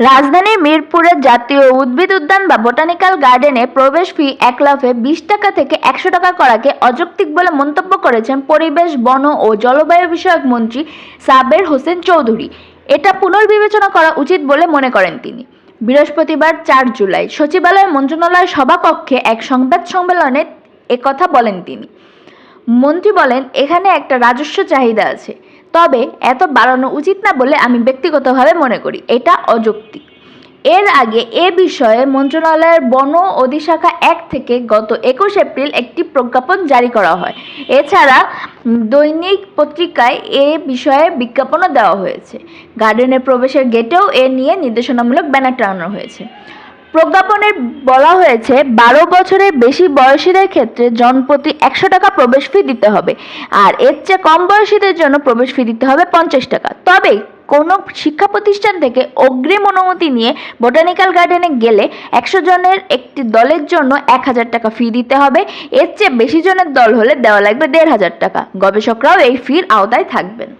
রাজধানীর মিরপুরের জাতীয় উদ্ভিদ উদ্যান বা বোটানিক্যাল গার্ডেনে প্রবেশ ফি এক লাফে বিশ টাকা থেকে একশো টাকা করাকে অযৌক্তিক বলে মন্তব্য করেছেন পরিবেশ, বন ও জলবায়ু বিষয়ক মন্ত্রী সাবের হোসেন চৌধুরী। এটা পুনর্বিবেচনা করা উচিত বলে মনে করেন তিনি। বৃহস্পতিবার চার জুলাই সচিবালয় মন্ত্রণালয় সভাকক্ষে এক সংবাদ সম্মেলনে একথা বলেন তিনি। মন্ত্রী বলেন, এখানে একটা রাজস্ব চাহিদা আছে। তবে এত বাড়ানো উচিত না বলে আমি ব্যক্তিগতভাবে মনে করি। এটা অযৌক্তিক। এর আগে এ বিষয়ে মন্ত্রণালয়ের বন অধিশাখা এক থেকে গত একুশ এপ্রিল একটি প্রজ্ঞাপন জারি করা হয়। এছাড়া দৈনিক পত্রিকায় এ বিষয়ে বিজ্ঞাপনও দেওয়া হয়েছে। গার্ডেনের প্রবেশের গেটেও এ নিয়ে নির্দেশনামূলক ব্যানার টানানো হয়েছে। প্রজ্ঞাপনে বলা হয়েছে, বারো বছরের বেশি বয়সীদের ক্ষেত্রে জনপ্রতি একশো টাকা প্রবেশ ফি দিতে হবে। আর এর চেয়ে কম বয়সীদের জন্য প্রবেশ ফি দিতে হবে পঞ্চাশ টাকা। তবে কোনো শিক্ষা প্রতিষ্ঠান থেকে অগ্রিম অনুমতি নিয়ে বোটানিক্যাল গার্ডেনে গেলে একশো জনের একটি দলের জন্য এক হাজার টাকা ফি দিতে হবে। এর চেয়ে বেশি জনের দল হলে দেওয়া লাগবে দেড় হাজার টাকা। গবেষকরাও এই ফির আওতায় থাকবেন।